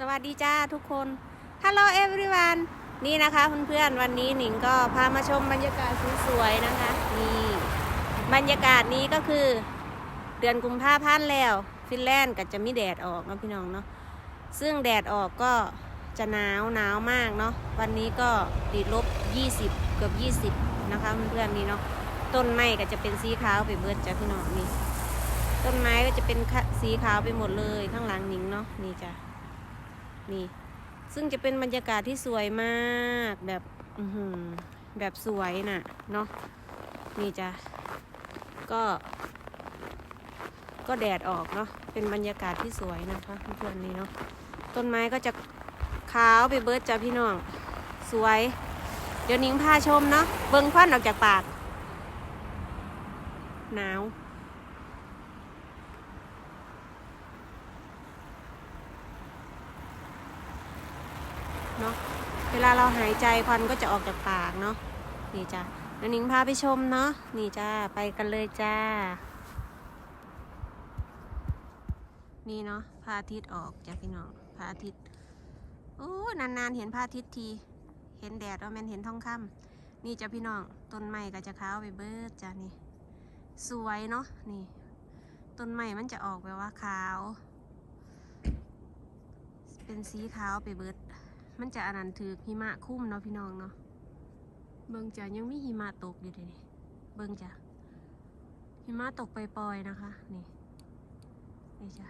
สวัสดีจ้าทุกคน Hello everyone นี่นะคะเพื่อนๆวันนี้หนิงก็พามาชมบรรยากาศสวยๆนะคะนี่บรรยากาศนี้ก็คือเดือนกุมภาพันธ์แล้ว ฟินแลนด์ก็จะมีแดดออกนะพี่น้องเนาะซึ่งแดดออกก็จะหนาวหนาวมากเนาะวันนี้ก็ติดลบ 20 เกือบ 20 นะคะเพื่อนๆนี่เนาะต้นไม้ก็จะเป็นสีขาวไปเบิดจ้ะพี่น้องนี่ต้นไม้ก็จะเป็นสีขาวไปหมดเลยข้างหลังหนิงเนาะนี่จ้ะ นี่ ซึ่งจะเป็นบรรยากาศที่สวยมากแบบอืแบบสวยน่ะเนาะนี่จ้ะก็ ก็แดดออกเนาะเป็นบรรยากาศที่สวยนะคะเพื่อนนี่เนาะต้นไม้ก็จะขาวไปเบิร์ดจ้ะพี่น้อง สวย เดี๋ยวนิ้งพาชมเนาะเบิ้งควันออกจากปาก หนาว นาะเวลาเราหายใจควันก็จะออกจากปากเนาะนี่จ้ะแล้วนิ้งพาไปชมเนาะนี่จ้าไปกันเลยจ้า นี่เนาะพระอาทิตย์ออกจ้ะพี่น้องพระอาทิตย์โอ้นานๆเห็นพระอาทิตย์ทีเห็นแดดว่าแมันเห็นท้องค่ำนี่จ้ะพี่น้องต้นไม้ก็จะขาวไปเบิดจ้ะนี่ สวยเนาะนี่ต้นไม้มันจะออกแบบว่าขาว เป็นสีขาวไปเบิด มันจะอันนั้นถือหิมะคุ้มเนาะพี่น้องเนาะเบิ่งจ้ะยังมีหิมะตกอยู่เดะนี่เบิ่งจ้ะหิมะตกปล่อยๆนะคะ นี่นี่จ้ะ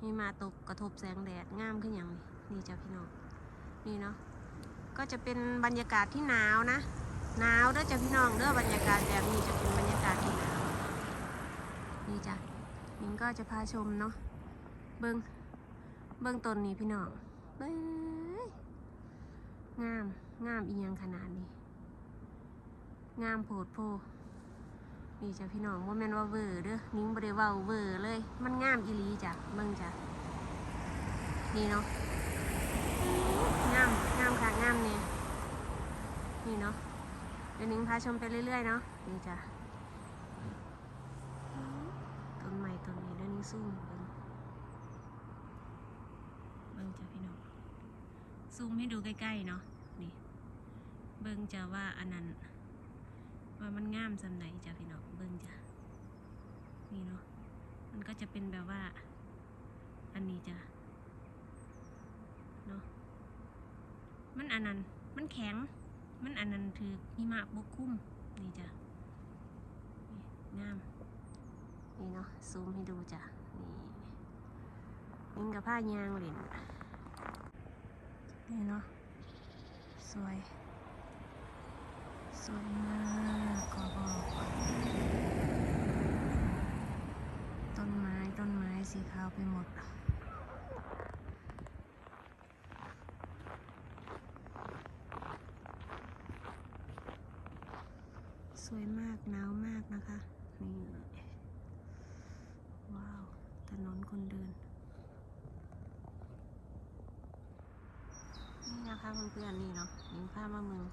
หิมะตกกระทบแสงแดดงามขึ้นอย่างนี้นี่จ้ะพี่น้องนี่เนาะก็จะเป็นบรรยากาศที่หนาวนะหนาวเด้อจ้ะพี่น้องเด้อบรรยากาศแบบนี้จะเป็นบรรยากาศที่หนาวนี่จ้ะนิงก็จะพาชมเนาะเบิ่งเบื้องต้นนี้พี่น้อง เบ้ยงาม งามอีหยังขนาดนี้ งามโผดโพนี่จ้ะพี่น้องว่าแม่นว่าเวอร์เด้อนิ้งบริเวาเวอร์เลย มันงามอีลีจ้ะเบิ่งจ้ะนี่เนาะงามงามค่ะงามเนี่ยนี่เนาะเดี๋ยวนิ้งพาชมไปเรื่อยๆเนาะนี่จ้ะต้นใหม่ต้นนี้เดี๋ยวนิ้งซูมเบิ่งเบิ่งจ้ะพี่ ซูมให้ดูใกล้ๆเนาะนี่ เบิ่งจะว่าอันนั้น ว่ามันงามสำไหนจ้ะพี่น้องเบิ่งจ้ะนี่เนาะมันก็จะเป็นแบบว่า อันนี้จ้ะเนาะมันอันนั้นมันแข็ง มันอันนั้นถือหิมะปกคลุมนี่จ้ะนี่งาม นี่เนาะซูมให้ดูจ้ะนี่ยิงกับผ้ายางเหรียญ นี่เนาะสวย สวยมากขอบอกต้นไม้ต้นไม้สีขาวไปหมดสวยมากหนาวมากนะคะ นี่ ว้าว ถนนคนเดิน นะคะเพื่อนๆนี่เนาะยิงผ้ามาเมือง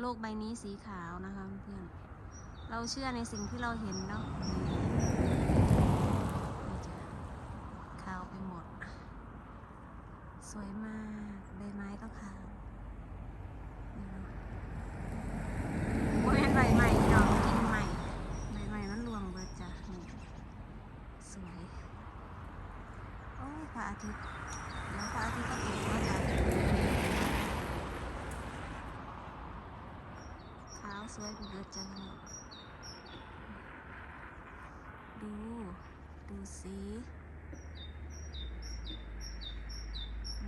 โลกใบนี้สีขาวนะคะเพื่อนๆเราเชื่อในสิ่งที่เราเห็นเนาะนี่จ้ะขาวไปหมด สวยมากใบไม้ก็ขาวนี่เนาะโมเห็นใบใหม่เนาะกินใหม่ใบใหม่มันรวงเบิดจ้ะนี่สวย โอ้ยพระอาทิตย์แล้วพระอาทิตย์ก็ตกแล้วจ้ะขาวสวยไปเบิด จัง ดู ดูสิ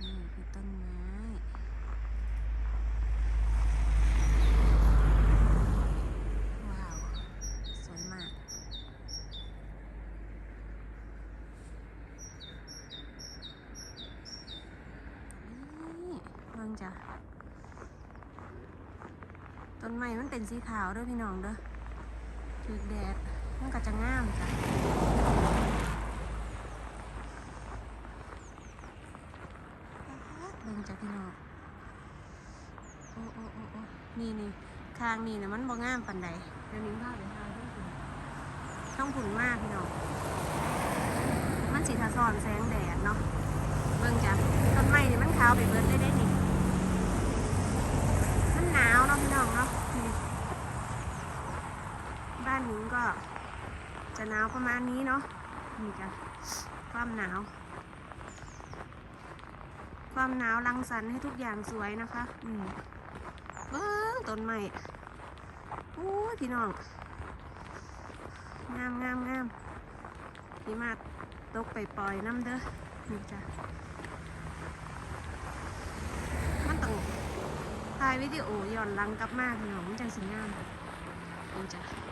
นี่คือต้นไม้ ว้าว สวยมาก นี่เบิ่งจ้ะต้ นไม้มันเป็นสีขาวด้อพี่น้องเด้อถูกแดดมันก็จะงามจ้ะเบิ่งจ้ะพี่น้องโอ้โอ้โอ้โอ้นี่นี่คางนี่นะมันบ่งามปันใดเดี๋ยวนิ้งพาไปทางต้องผุนต้องผุนมากพี่น้องมันสีทะซ้อนแสงแดดเนาะท้ะต้นไม้นี่มันขาวไปเบิร์ดได้ได้นี่มันหนาวเนาะพี่น้องเนาะนี่บ้านนี้ ก็จะหนาวประมาณนี้เนาะนี่จ้ะความหนาว ความหนาวรังสรรค์ให้ทุกอย่างสวยนะคะอืมเบิ้งต้นไม้โอ้ยพี่น้องงามงามงามพี่มาตกไปปล่อยน้ำเด้อนี่จ้ะมันต้องถ่ายวิดีโอย้อนหลังกลับมาพี่น้องมันจังสิงามนี่จ้ะ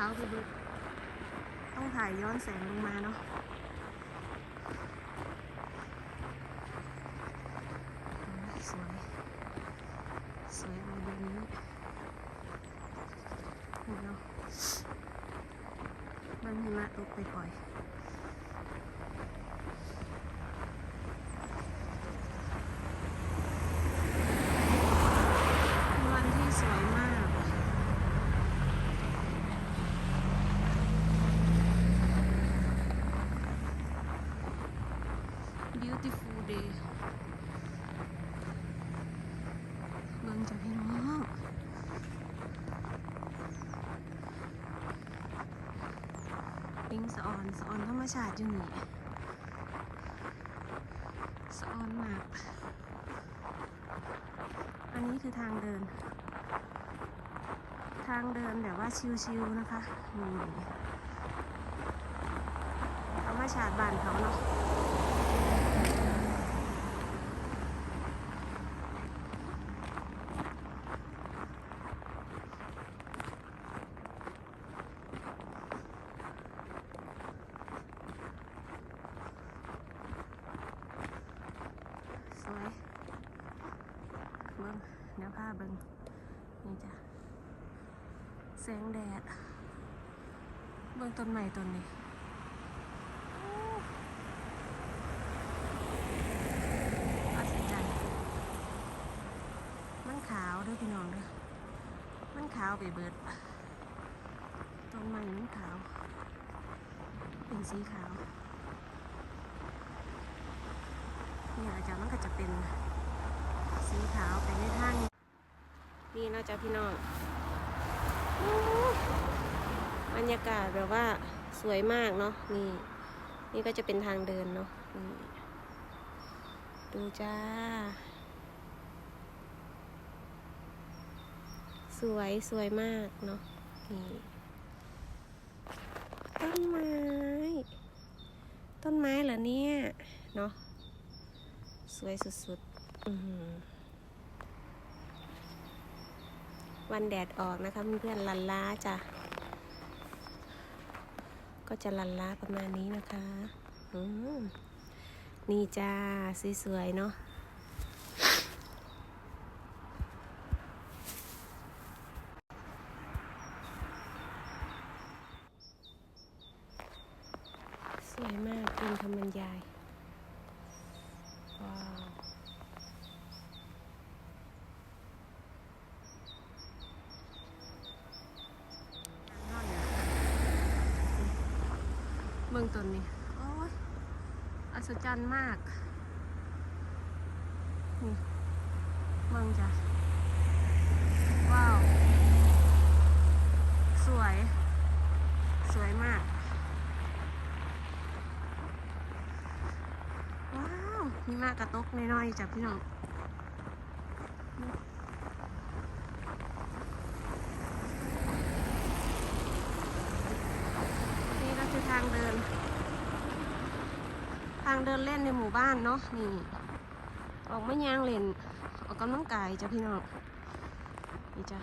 ช้าวไปเบิดต้องถ่ายย้อนแสงลงมาเนาะสวย สวยอะไรแบบนี้เห็นเนาะบางหิมะตกไปปล่อยๆวันที่สวยมาก beautiful day เบิ่งจ้ะพี่น้องปิงสะออนสะออนธรรมชาติอยู่นี่สะออนมาก อันนี้คือทางเดิน ทางเดินแบบว่าชิวๆนะคะนี่ธรรมชาติบ้านเขาเนาะ สวย เบิ้งเดี๋ยวผ้าเบิ้งนี่จ้ะ แสงแดด เบิ้งต้นใหม่ต้นนี้อัศจรรย์มันขาวด้วยพี่น้องด้อมันขาวไปเบิด ต้นใหม่มันขาว เป็นสีขาวเนี่ยอาจารย์มันก็จะเป็นสีขาวไปในทางนี่นาะจ้ะพี่น้อง บรรยากาศแบบว่าสวยมากเนาะนี่ นี่ก็จะเป็นทางเดินเนาะนี่ดูจ้า สวยสวยมากเนาะนี่ต้นไม้ ต้นไม้เหรอเนี่ย เนาะสวยสุดๆ อือหือ วันแดดออกนะคะเพื่อนๆลันล้าจ้ะก็จะลันล้าประมาณนี้นะคะนี่จ้าสวยๆเนาะ สวยมากเกินคำบรรยาย ว้าวเบื้อง ต้นนี่โอ้ย อัศจรรย์มาก นี่เบื้องจ้ะ ว้าว สวย สวยมาก ว้าวมีมากกระตกน้อยๆจ้ะพี่น้องนี่ก็คือทางเดินางเดินเล่นในหมู่บ้านเนาะนี่ ออกไม่ยางเล่น ออกกำลังกายจ้ะพี่น้องนี่จ้ะ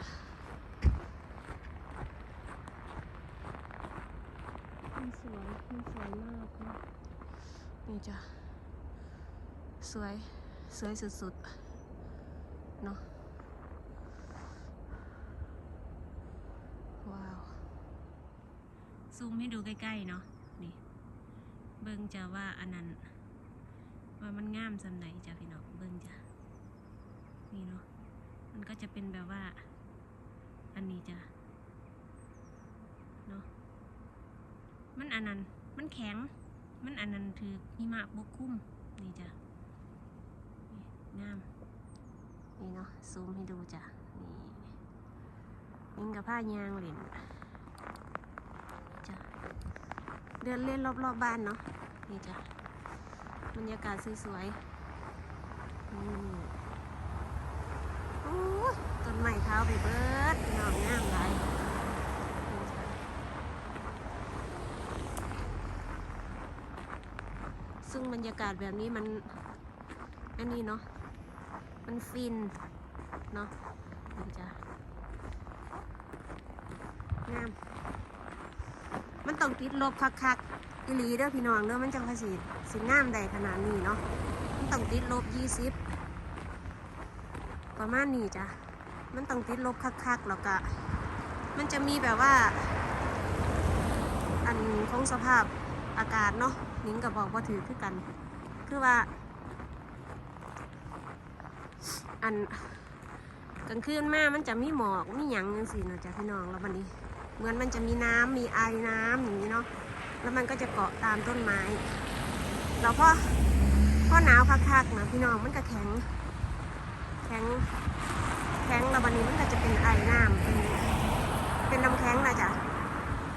มันสวยมันสวยมากนะนี่จ้ะสวยสวยสุดๆเนาะว้าว ซูมให้ดูใกล้ ๆ เนาะ เบิ่งจะว่าอันนั้น ว่ามันงามสำไหนจ้ะพี่น้องเบิ่งจ้ะนี่เนาะมันก็จะเป็นแบบว่า อันนี้จ้ะเนาะมันอันนั้น มันแข็ง มันอันนั้นถือหิมะปกคลุมนี่จ้ะงาม นี่เนาะซูมให้ดูจ้ะนี่นิ่งกับผ้ายางเหรียญจ้ะ เดินเล่นรอบๆบบ้านเนาะนี่จ้ะบรรยากาศสวยๆนี่โอ้ต้นไม้เท้าไปเบิดพี่น้องงามหลายซึ่งบรรยากาศแบบนี้มันอันนี้เนาะมันฟินเนาะนี่จ้ะงาม ต้องติดลบคักๆอีหลีเด้อพี่น้องเด้อมันจังภาษีสิงามได้ขนาดนี้เนาะมันต้องติดลบยี่สิบประมาณนี้จ้ะมันต้องติดลบคักๆแล้วก็มันจะมีแบบว่า อันของสภาพอากาศเนาะนิ้งกับบอกว่าถือคือกัน คือว่า อันกลางคืนมามันจะมีหมอกมีหยังจังสิเนาะจ้ะพี่น้องแล้วมันนี้ เหมือนมันจะมีน้ำมีไอน้ำอย่างนี้เนาะแล้วมันก็จะเกาะตามต้นไม้แล้วพอพอหนาวคักๆนะพี่น้องมันก็แข็ง แข็งแข็งแล้ววันนี้มันก็จะเป็นไอน้ำเป็นเป็นน้ำแข็งนะจ๊ะ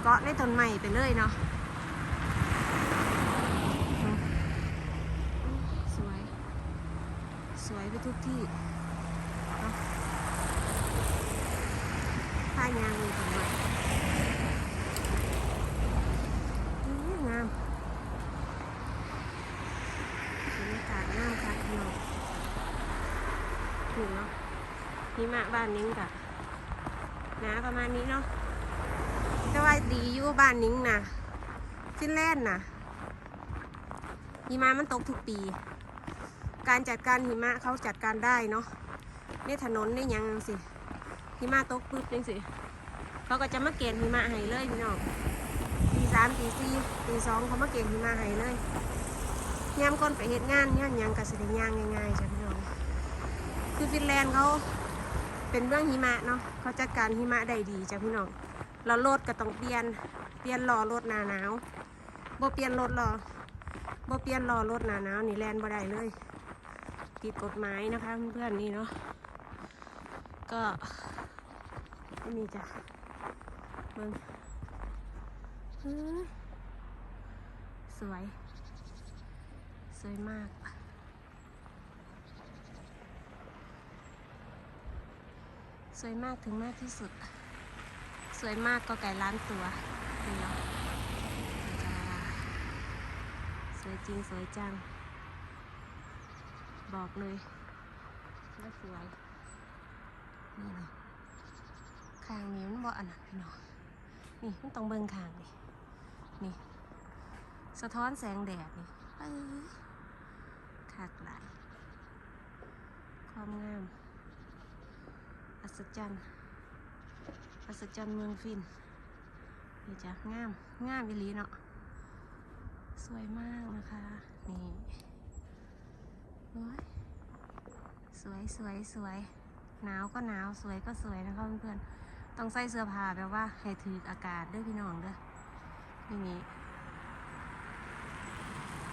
เกาะในต้นไม้ไปเลยเนาะสวย สวยไปทุกที่เนาะผ้ายางมีต้นไม้อื้องามบรรยากาศงามค่ะพี่น้องถึงเนาะ หิมะบ้านนิ้งกะหนาประมาณนี้เนาะแต่ว่าดีอยู่บ้านนิ้งนะฟินแลนด์นะหิมะมันตกทุกปี การจัดการหิมะเขาจัดการได้เนาะในถนนในหยังสิหิมะตกปึ๊บจังสิเขาก็จะมาเกณฑ์หิมะให้เลยพี่น้องตีสามตีสี่ตีสองเขามาเกณฑ์หิมะให้เลยยามก่อนไปเหตุงานย่านหยังกสิได้ย่างง่ายๆจ้ะพี่น้องคือฟินแลนด์เขา เป็นเรื่องหิมะเนาะเขาจัดการหิมะได้ดีจ้ะพี่น้องเรารถก็ต้องเปลี่ยนเปลี่ยนล้อรถหนาหนาวบ่เปลี่ยนรถล้อบ่เปลี่ยนล้อรถหนาหนาวนี่แลนบ่ได้เลยติดกฎหมายนะคะเพื่อนๆนี่เนาะก็ไม่มีจ้ะเบิ่งเฮ้ยสวย สวยมาก สวยมากถึงมากที่สุด สวยมากก็ไก่ล้านตัวนี่เนาะสวยจริงสวยจัง บอกเลยว่าสวยนี่เนาะคางนี้มันบ่อันนั้นพี่น้องนี่มันต้องเบิ่งคางนี่นี่ สะท้อนแสงแดดนี่เอ้ยคักหลายความงาม ศจรรย์อัศจรรย์เมืองฟินนี่จ้ะงามงามอีหลีเนาะสวยมากนะคะ นี่โอ้ยสวยสวยสวยหนาวก็หนาวสวยก็สวยนะคะเพื่อนๆต้องใส่เสื้อผ้าแบบว่าให้ถืออากาศด้วยพี่น้องเด้อนี่นี่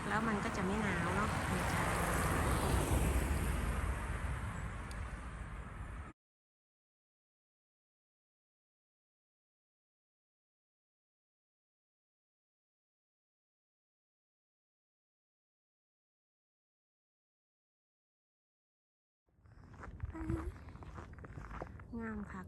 แล้วมันก็จะไม่หนาวเนาะนี่จ้ะ งามคัก